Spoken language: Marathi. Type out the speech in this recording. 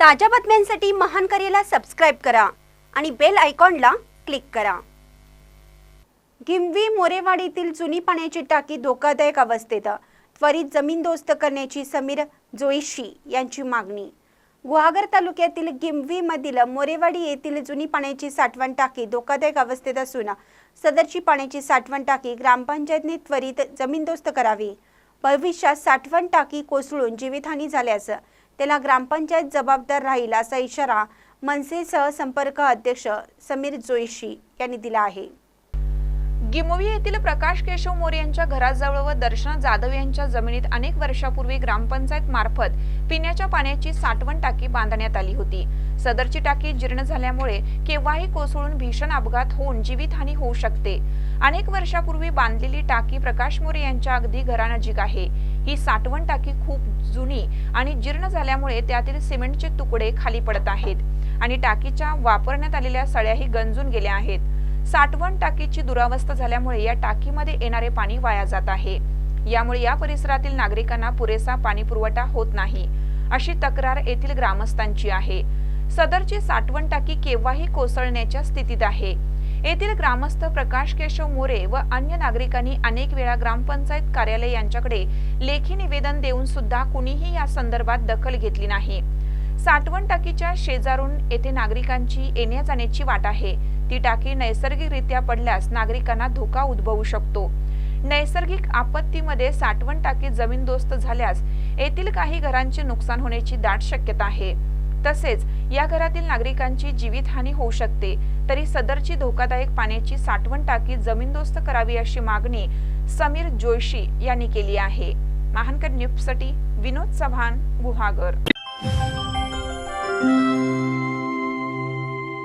ताज्या बातम्यांसाठी महान करेला सबस्क्राईब करा आणि बेल आयकॉनला क्लिक करा. गिमवी मोरेवाडीतील जुनी पाण्याची टाकी धोकादायक अवस्थेत त्वरित जमीनदोस्त करण्याची समीर जोईशी यांची मागणी. गुहागर तालुक्यातील गिंवीमधील मोरेवाडी येथील जुनी पाण्याची साठवण टाकी धोकादायक अवस्थेत असून सदरची पाण्याची साठवण टाकी ग्रामपंचायतने त्वरित जमीनदोस्त करावी. भविष्यात साठवण टाकी कोसळून जीवितहानी झाल्यास त्याला ग्रामपंचायत जबाबदार राहील असा इशारा मनसेसह संपर्क अध्यक्ष समीर जोईशी यांनी दिला आहे. गिमोवी येथील प्रकाश केशव मोरे यांच्या घराजवळ व दर्शना जाधव यांच्या जमिनीत अनेक वर्षापूर्वी ग्रामपंचायत मार्फत पिण्याच्या पाण्याची साठवण टाकी बांधण्यात आली होती. सदरची टाकी जीर्ण झाल्यामुळे केव्हाही कोसळून भीषण अपघात होऊन जीवितहानी होऊ शकते. अनेक वर्षापूर्वी बांधलेली टाकी प्रकाश मोरे यांच्या अगदी घरानजीक आहे. ही साठवण टाकी खूप आणि जीर्ण झाल्यामुळे त्यातील सिमेंटचे तुकडे खाली पडत आहेत आणि टाकीच्या वापरण्यात आलेल्या सळ्याही गंजून गेल्या आहेत. साठवण टाकीची दुरावस्था झाल्यामुळे या टाकीमध्ये येणारे पाणी वाया जात आहे. यामुळे या परिसरातील नागरिकांना पुरेसा पाणी पुरवठा होत नाही अशी तक्रार येथील ग्रामस्थांची आहे. सदरची साठवण टाकी केव्हाही कोसळण्याच्या स्थितीत आहे. येथील ग्रामस्थ प्रकाश केशव मोरे व अन्य नागरिकांनी अनेक वेळा ग्रामपंचायत कार्यालय यांच्याकडे लेखी निवेदन देऊन सुद्धा कुणीही या संदर्भात दखल घेतली नाही. साठवण टाकीच्या शेजारून येथे नागरिकांची येण्या जाण्याची वाट आहे. ती टाकी नैसर्गिकरित्या पडल्यास नागरिकांना धोका उद्भवू शकतो. नैसर्गिक आपत्तीमध्ये साठवण टाकी जमीनदोस्त झाल्यास येथील काही घरांचे नुकसान होण्याची दाट शक्यता आहे. तसेच या घरातील नागरिकांची जीवितहानी होऊ शकते. तरी सदरची धोकादायक पाण्याची साठवण टाकी जमीनदोस्त करावी अशी मागणी समीर जोशी यांनी केली आहे. महानकर न्यूजसाठी विनोद चव्हाण गुहागर.